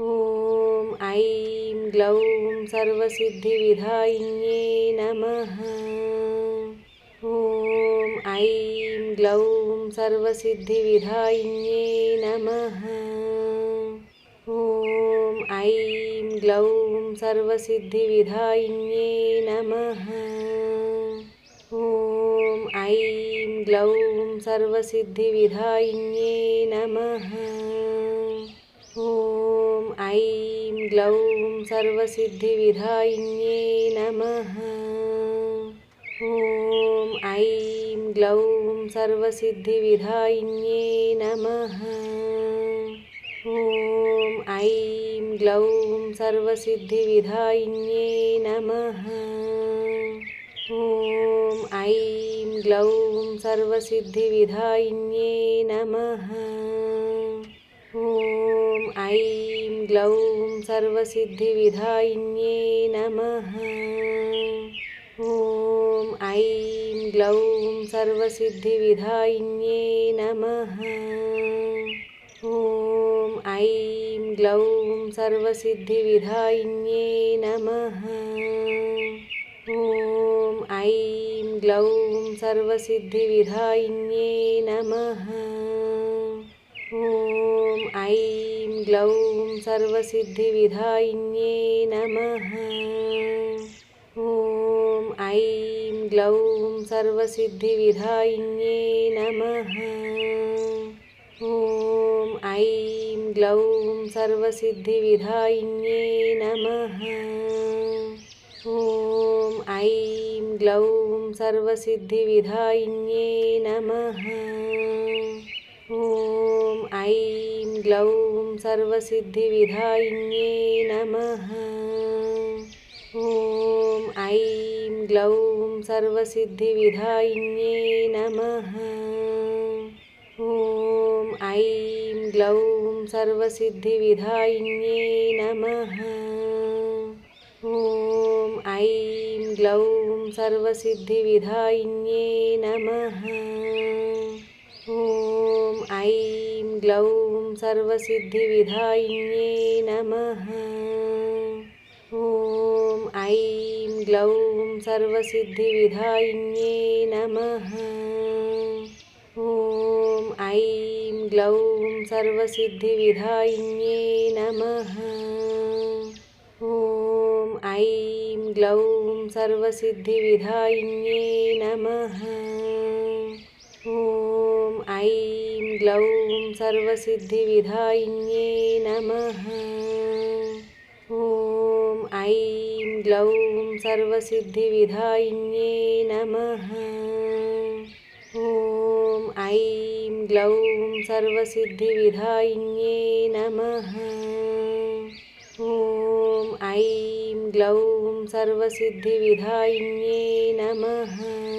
ఓం ఐం గ్లౌం సర్వసిద్ధివిధాయిన్యే నమ ఓం ఐం గ్లౌం సర్వసిద్ధివిధాయిన్యే నమ ఓం ఐం గ్లౌం సర్వసిద్ధివిధాయిన్యే నమ ఓం ఐం గ్లౌం సర్వసిద్ధివిధాయిన్యే నమ ఓం ఐం గ్లౌం సర్వసిద్ధివిధాయిన్యే నమ ఓం ఐం గ్లౌం సర్వసిద్ధివిధాయిన్యే నమ ఓం ఐం గ్లౌం సర్వసిద్ధివిధాయిన్యే నమ ఓం ఐం గ్లౌం సర్వసిద్ధివిధాయిన్యే నమ గ్లౌం సర్వసిద్ధివిధాయిన్యే నమ ఓం ఐం గ్లౌం సర్వసిద్ధివిధాయిన్యే నమ ఓం ఐం గ్లౌం సర్వసిద్ధివిధాయిన్యే నమ ఓం ఐం గ్లౌం సర్వసిద్ధివిధాయిన్యే నమ ఓం ఐం గ్లౌం సర్వసిద్ధివిధాయిన్యే నమ ఓం ఐం గ్లౌం సర్వసిద్ధివిధాయిన్యే నమ ఓం ఐం గ్లౌం సర్వసిద్ధివిధాయిన్యే నమ ఓం ఐం గ్లౌం సర్వసిద్ధివిధాయిన్యే నమ ఓం ऐं ग्लौं सर्वसिद्धिविधायिन्ये नमः। ॐ ऐं ग्लौं सर्वसिद्धिविधायिन्ये नमः। ॐ ऐं ग्लौं सर्वसिद्धिविधायिन्ये नमः। ॐ ऐं ग्लौं सर्वसिद्धिविधायिन्ये नमः। ॐ ऐं ग्लौं सर्वसिद्धिविधायिन्ये नमः। ॐ ऐं ग्लौं सर्वसिद्धिविधायिन्ये नमः। ॐ ऐं ग्लौं सर्वसिद्धिविधायिन्ये नमः। ॐ ऐं ग्लौं सर्वसिद्धिविधायिन्ये नमः। ॐ ऐं ग्लौं सर्वसिद्धिविधायिन्ये नमः। ॐ ऐं ग्लौं सर्वसिद्धिविधायिन्ये नमः। ॐ ऐं ग्लौं सर्वसिद्धिविधायिन्ये नमः। ॐ ऐं ग्लौं सर्वसिद्धिविधायिन्ये नमः।